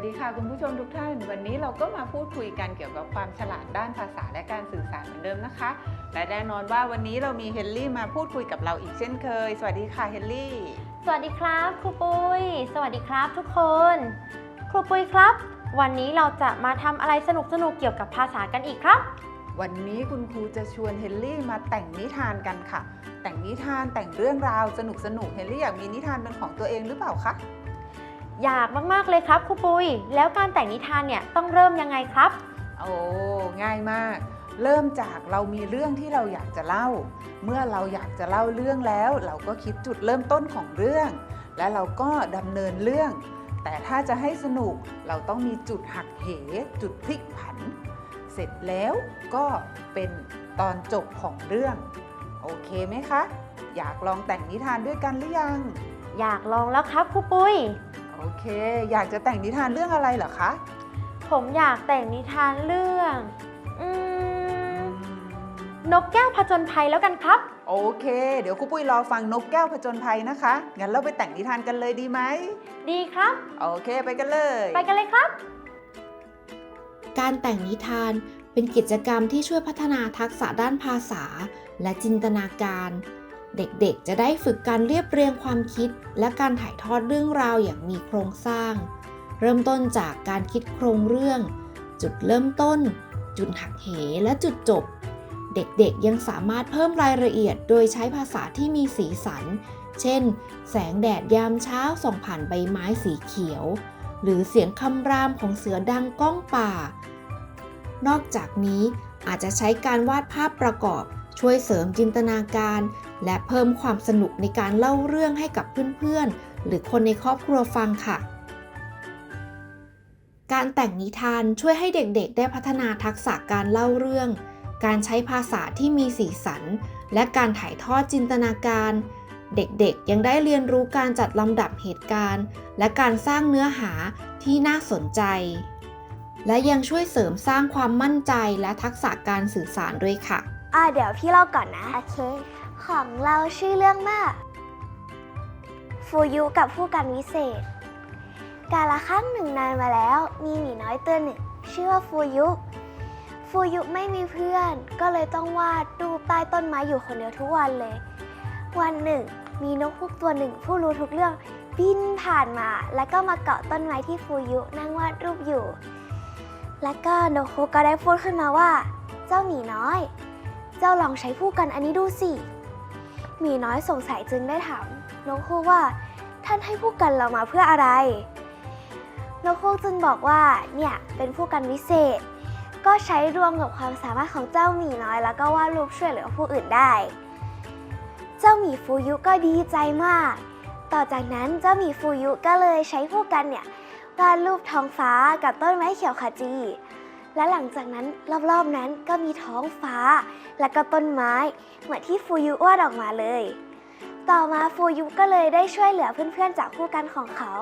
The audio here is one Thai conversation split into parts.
วัสดีค่ะคุณผู้ชมทุกท่าน วันนี้เราก็มาพูดคุยกันเกี่ยวกับความฉลาดด้านภาษาและการสื่อสารเหมือนเดิมนะคะ และแน่นอนว่าวันนี้เรามีเฮนรี่มาพูดคุยกับเราอีกเช่นเคย สวัสดีค่ะเฮนรี่ สวัสดีครับครูปุ้ย สวัสดีครับทุกคน ครูปุ้ยครับ วันนี้เราจะมาทำอะไรสนุกๆเกี่ยวกับภาษากันอีกครับ วันนี้คุณครูจะชวนเฮนรี่มาแต่งนิทานกันค่ะ แต่งนิทานแต่งเรื่องราวสนุกสนุกๆเฮนรี่อยากมีนิทานเป็นของตัวเองหรือเปล่าคะ อยากมากๆเลยครับครูปุ้ยแล้วการแต่งนิทานเนี่ยต้องเริ่มยังไงครับ โอ้ง่ายมาก เริ่มจากเรามีเรื่องที่เราอยากจะเล่า เมื่อเราอยากจะเล่าเรื่องแล้ว เราก็คิดจุดเริ่มต้นของเรื่อง และเราก็ดำเนินเรื่อง แต่ถ้าจะให้สนุกเราต้องมีจุดหักเหจุดพลิกผัน เสร็จแล้วก็เป็นตอนจบของเรื่อง โอเคไหมคะ อยากลองแต่งนิทานด้วยกันหรือยัง อยากลองแล้วครับครูปุ้ย โอเค อยากจะแต่งนิทานเรื่องอะไรเหรอคะ ผมอยากแต่งนิทานเรื่องอืมนกแก้วผจญภัยแล้วกันครับ โอเค เดี๋ยวครูปุ้ยรอฟังนกแก้วผจญภัยนะคะ งั้นเราไปแต่งนิทานกันเลยดีไหม ดีครับ โอเคไปกันเลย ไปกันเลยครับ การแต่งนิทานเป็นกิจกรรมที่ช่วยพัฒนาทักษะด้านภาษา และจินตนาการ เด็กๆ จะได้ฝึกการเรียบเรียงความคิด และการถ่ายทอดเรื่องราวอย่างมีโครงสร้าง เริ่มต้นจากการคิดโครงเรื่อง จุดเริ่มต้น จุดหักเหและจุดจบ เด็กๆ ยังสามารถเพิ่มรายละเอียดโดยใช้ภาษาที่มีสีสัน เช่น แสงแดดยามเช้าส่องผ่านใบไม้สีเขียว หรือเสียงคำรามของเสือดังก้องป่า นอกจากนี้อาจจะใช้การวาดภาพประกอบช่วยเสริมจินตนาการ และเพิ่มความสนุกในการเล่าเรื่องให้กับเพื่อนๆ หรือคนในครอบครัวฟังค่ะ การแต่งนิทานช่วยให้เด็กๆ ได้พัฒนาทักษะการเล่าเรื่อง การใช้ภาษาที่มีสีสัน และการถ่ายทอดจินตนาการ เด็กๆ ยังได้เรียนรู้การจัดลำดับเหตุการณ์ และการสร้างเนื้อหาที่น่าสนใจ และยังช่วยเสริมสร้างความมั่นใจและทักษะการสื่อสารด้วยค่ะ อ่าเดี๋ยวพี่เล่าก่อนนะ โอเค ของเราชื่อเรื่องว่าฟูยุกับผู้กันวิเศษ กาละครั้งหนึ่งนานมาแล้ว มีหมีน้อยตัวหนึ่ง ชื่อว่าฟูยุ ฟูยุไม่มีเพื่อน ก็เลยต้องวาดรูปใต้ต้นไม้อยู่คนเดียวทุกวันเลย วันหนึ่ง มีนกพุกตัวหนึ่งผู้รู้ทุกเรื่องบินผ่านมา แล้วก็มาเกาะต้นไม้ที่ฟูยุนั่งวาดรูปอยู่ แล้วก็นกพุกก็ได้พูดขึ้นมาว่า เจ้าหมีน้อย เจ้าลองใช้ผู้กันอันนี้ดูสิ มีน้อยสงสัยจึงได้ถามนกฮูกว่าท่านให้ผู้กันเรามาเพื่ออะไร นกฮูกจึงบอกว่าเนี่ยเป็นผู้กันวิเศษ ก็ใช้รวมกับความสามารถของเจ้าหมีน้อย แล้วก็วาดรูปช่วยเหลือผู้อื่นได้ เจ้าหมีฟูยุก็ดีใจมาก ต่อจากนั้นเจ้าหมีฟูยุก็เลยใช้ผู้กันเนี่ยวาดรูปท้องฟ้ากับต้นไม้เขียวขจี และหลังจากนั้นรอบๆนั้นก็มีท้องฟ้า และก็ต้นไม้ เหมือนที่ฟูยุวาดออกมาเลย ต่อมาฟูยุก็เลยได้ช่วยเหลือเพื่อนๆจากผู้กันของเขา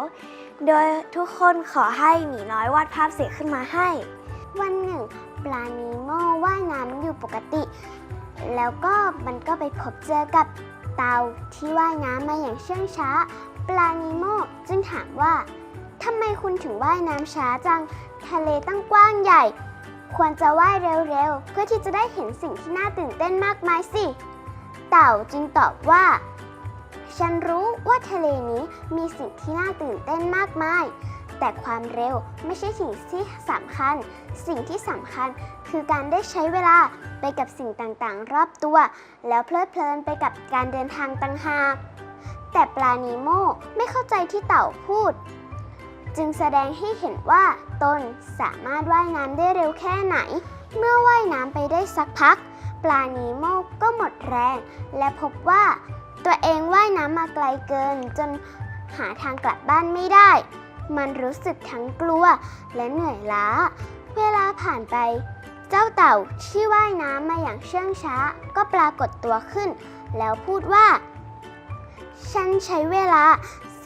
โดยทุกคนขอให้หมีน้อยวาดภาพเสียขึ้นมาให้ วันหนึ่ง ปลานีโมว่ายน้ำอยู่ปกติ แล้วก็มันก็ไปพบเจอกับเต่าที่ว่ายน้ำมาอย่างเชื่องช้า ปลานีโมจึงถามว่าทำไมคุณถึงว่ายน้ำช้าจัง ทะเลตั้งกว้างใหญ่ ควรจะว่ายเร็วๆ เพื่อที่จะได้เห็นสิ่งที่น่าตื่นเต้นมากมายสิ เต่าจึงตอบว่า ฉันรู้ว่าทะเลนี้มีสิ่งที่น่าตื่นเต้นมากมาย แต่ความเร็วไม่ใช่สิ่งที่สำคัญ สิ่งที่สำคัญคือการได้ใช้เวลาไปกับสิ่งต่างๆ รอบตัว แล้วเพลิดเพลินไปกับการเดินทางต่างหากแต่ปลานีโมไม่เข้าใจที่เต่าพูด จึงแสดงให้เห็นว่า ตนสามารถว่ายน้ำได้เร็วแค่ไหน เมื่อว่ายน้ำไปได้สักพัก ปลานีโมก็หมดแรง และพบว่า ตัวเองว่ายน้ำมาไกลเกิน จนหาทางกลับบ้านไม่ได้ มันรู้สึกทั้งกลัวและเหนื่อยล้า เวลาผ่านไป เจ้าเต่าที่ว่ายน้ำมาอย่างเชื่องช้า ก็ปรากฏตัวขึ้น แล้วพูดว่า ฉันใช้เวลา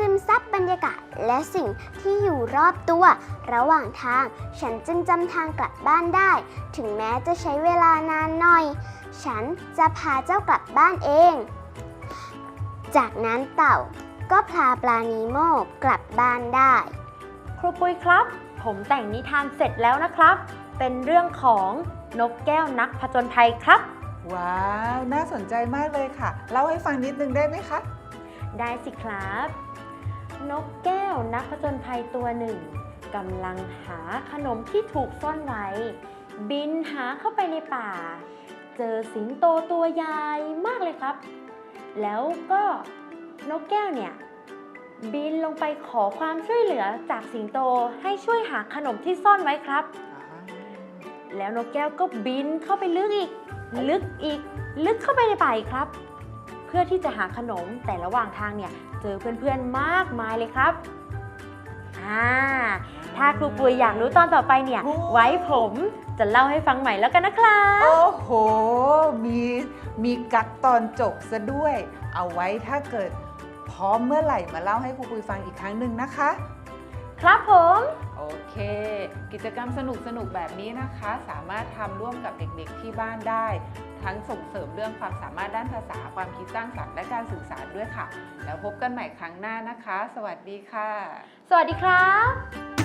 ซึมซับบรรยากาศและสิ่งที่อยู่รอบตัว ระหว่างทางฉันจึงจำทางกลับบ้านได้ ถึงแม้จะใช้เวลานานหน่อย ฉันจะพาเจ้ากลับบ้านเอง จากนั้นเต่าก็พาปลานีโมกลับบ้านได้ ครูปุยครับ ผมแต่งนิทานเสร็จแล้วนะครับ เป็นเรื่องของนกแก้วนักผจญภัยครับ ว้าว น่าสนใจมากเลยค่ะ เล่าให้ฟังนิดนึงได้ไหมคะ ได้สิครับ นกแก้วนักผจญภัยตัวหนึ่งกำลังหาขนมที่ถูกซ่อนไว้ บินหาเข้าไปในป่า เจอสิงโตตัวใหญ่มากเลยครับ แล้วก็นกแก้วเนี่ย บินลงไปขอความช่วยเหลือจากสิงโตให้ช่วยหาขนมที่ซ่อนไว้ครับ แล้วนกแก้วก็บินเข้าไปลึกอีก ลึกอีก ลึกเข้าไปในป่าอีกครับ เพื่อที่จะหาขนมแต่ระหว่างทางเนี่ยเจอเพื่อนๆมากมายเลยครับอ่าถ้าครูปุยอยากรู้ตอนต่อไปเนี่ยโอ้ไว้ผมจะเล่าให้ฟังใหม่แล้วกันนะครับ โอ้โห มีมีกักตอนจบซะด้วย เอาไว้ถ้าเกิดพร้อมเมื่อไหร่มาเล่าให้ครูปุยฟังอีกครั้งหนึ่งนะคะ ครับผม โอเค กิจกรรมสนุกสนุกๆแบบนี้นะคะ สามารถทำร่วมกับเด็กๆที่บ้านได้ ทั้งส่งเสริมเรื่องความสามารถด้านภาษาความคิดสร้างสรรค์และการสื่อสารด้วยค่ะ แล้วพบกันใหม่ครั้งหน้านะคะ สวัสดีค่ะ สวัสดีครับ